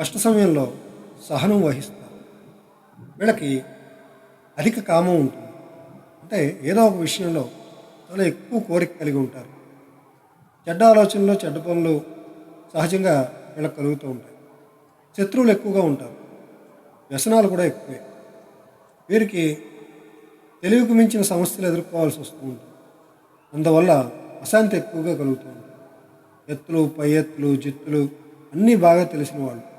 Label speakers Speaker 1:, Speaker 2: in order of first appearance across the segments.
Speaker 1: కష్ట సమయంలో సహనం వహిస్తారు వీళ్ళకి అధిక కామం ఉంటుంది. అంటే ఏదో ఒక విషయంలో చాలా ఎక్కువ కోరిక కలిగి ఉంటారు. చెడ్డ ఆలోచనలు చెడ్డ పనులు సహజంగా వీళ్ళకి కలుగుతూ ఉంటాయి. శత్రువులు ఎక్కువగా ఉంటారు. వ్యసనాలు కూడా ఎక్కువే. వీరికి తెలివికి మించిన సమస్యలు ఎదుర్కోవాల్సి వస్తూ ఉంటుంది. అందువల్ల అశాంతి ఎక్కువగా కలుగుతూ ఉంటుంది. ఎత్తులు పై ఎత్తులు జిత్తులు అన్నీ బాగా తెలిసిన వాళ్ళు.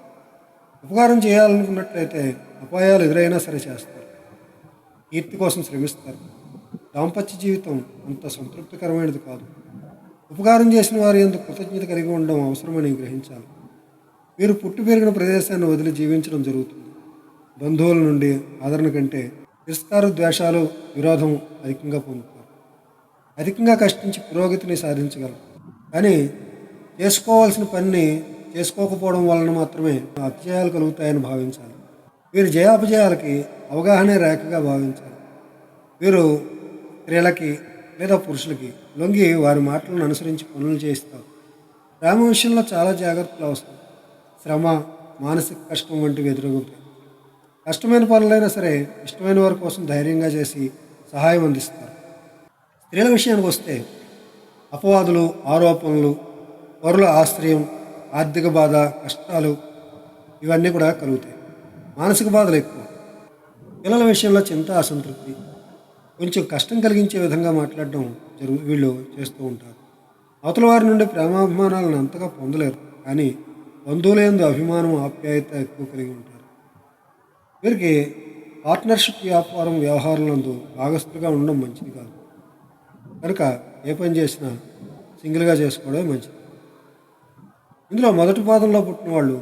Speaker 1: ఉపకారం చేయాలనుకున్నట్లయితే అపాయాలు ఎదురైనా సరే చేస్తారు. కీర్తి కోసం శ్రమిస్తారు. దాంపత్య జీవితం అంత సంతృప్తికరమైనది కాదు. ఉపకారం చేసిన వారి ఎందుకు కృతజ్ఞత కలిగి ఉండడం అవసరమని గ్రహించాలి. మీరు పుట్టి పెరిగిన ప్రదేశాన్ని వదిలి జీవించడం జరుగుతుంది. బంధువుల నుండి ఆదరణ కంటే తిరస్కార ద్వేషాలు విరోధం అధికంగా పొందుతారు. అధికంగా కష్టించి పురోగతిని సాధించగలరు. కానీ చేసుకోవాల్సిన పనిని చేసుకోకపోవడం వలన మాత్రమే అపజయాలు కలుగుతాయని భావించాలి. వీరు జయాపజయాలకి అవగాహనే రేఖగా భావించాలి. వీరు స్త్రీలకి లేదా పురుషులకి లొంగి వారి మాటలను అనుసరించి పనులు చేస్తారు ప్రేమ విషయంలో చాలా జాగ్రత్తలు అవసరం. శ్రమ మానసిక కష్టం వంటివి ఎదురవుతాయి కష్టమైన పనులైనా సరే ఇష్టమైన వారి కోసం ధైర్యంగా చేసి సహాయం అందిస్తారు. స్త్రీల విషయానికి వస్తే అపవాదులు ఆరోపణలు వరుల ఆశ్రయం ఆర్థిక బాధ కష్టాలు ఇవన్నీ కూడా కలుగుతాయి. మానసిక బాధలు ఎక్కువ. పిల్లల విషయంలో చింత అసంతృప్తి కొంచెం కష్టం కలిగించే విధంగా మాట్లాడడం జరుగు వీళ్ళు చేస్తూ ఉంటారు. అవతల వారి నుండి ప్రేమాభిమానాలను అంతగా పొందలేరు కానీ బంధువులందు అభిమానం ఆప్యాయత ఎక్కువ కలిగి ఉంటారు. వీరికి పార్ట్నర్షిప్ వ్యాపారం వ్యవహారాలందు భాగస్తులుగా ఉండడం మంచిది కాదు. కనుక ఏ పని చేసినా సింగిల్గా చేసుకోవడమే మంచిది. ఇందులో మొదటి పాదంలో పుట్టిన వాళ్ళు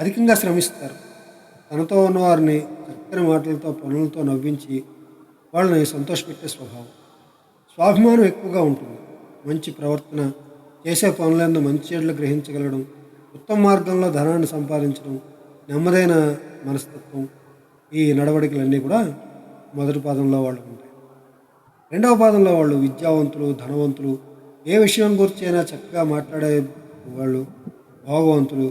Speaker 1: అధికంగా శ్రమిస్తారు. తనతో ఉన్నవారిని చక్కని మాటలతో పనులతో నవ్వించి వాళ్ళని సంతోషపెట్టే స్వభావం. స్వాభిమానం ఎక్కువగా ఉంటుంది. మంచి ప్రవర్తన చేసే పనులందు మంచి చెడులు గ్రహించగలగడం ఉత్తమ మార్గంలో ధనాన్ని సంపాదించడం నెమ్మదైన మనస్తత్వం ఈ నడవడికలన్నీ కూడా మొదటి పాదంలో వాళ్ళు ఉంటాయి. రెండవ పాదంలో వాళ్ళు విద్యావంతులు ధనవంతులు ఏ విషయం గురించి అయినా చక్కగా మాట్లాడే వాళ్ళు భోగవంతులు.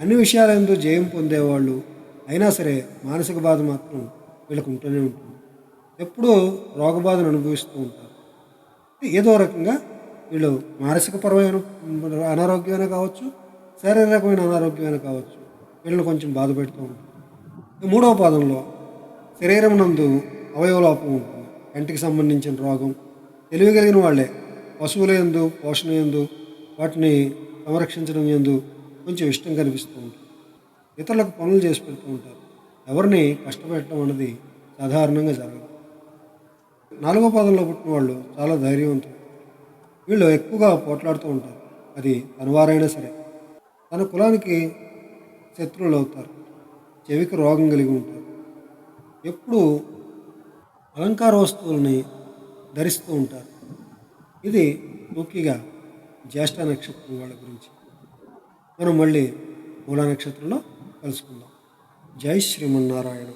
Speaker 1: అన్ని విషయాలందు జయం పొందేవాళ్ళు అయినా సరే మానసిక బాధ మాత్రం వీళ్ళకు ఉంటూనే ఉంటుంది. ఎప్పుడూ రోగబాధను అనుభవిస్తూ ఉంటారు. ఏదో రకంగా వీళ్ళు మానసిక పరమైన అనారోగ్యమైనా కావచ్చు శారీరకమైన అనారోగ్యమైనా కావచ్చు వీళ్ళని కొంచెం బాధ పెడుతూ ఉంటుంది ఈ మూడవ పాదంలో శరీరం నందు అవయవలోపం ఉంటుంది. కంటికి సంబంధించిన రోగం తెలివి కలిగిన వాళ్ళే పశువుల ఎందు పోషణ ఎందు వాటిని సంరక్షించడం ఎందు కొంచెం ఇష్టం కనిపిస్తూ ఉంటుంది. ఇతరులకు పనులు చేసి పెడుతూ ఉంటారు. ఎవరిని కష్టపెట్టడం అన్నది సాధారణంగా జరగదు. నాలుగో పాదంలో పుట్టిన వాళ్ళు చాలా ధైర్యవంతులు. వీళ్ళు ఎక్కువగా పోట్లాడుతూ ఉంటారు. అది తనవారైనా సరే. తన కులానికి శత్రువులు అవుతారు. చెవికి రోగం కలిగి ఉంటారు. ఎప్పుడు అలంకార వస్తువులని ధరిస్తూ ఉంటారు. ఇది ముఖ్యంగా జ్యేష్ఠ నక్షత్రం వాళ్ళ గురించి. మనం మళ్ళీ మూలా నక్షత్రంలో కలుసుకుందాం. జై శ్రీమన్నారాయణ.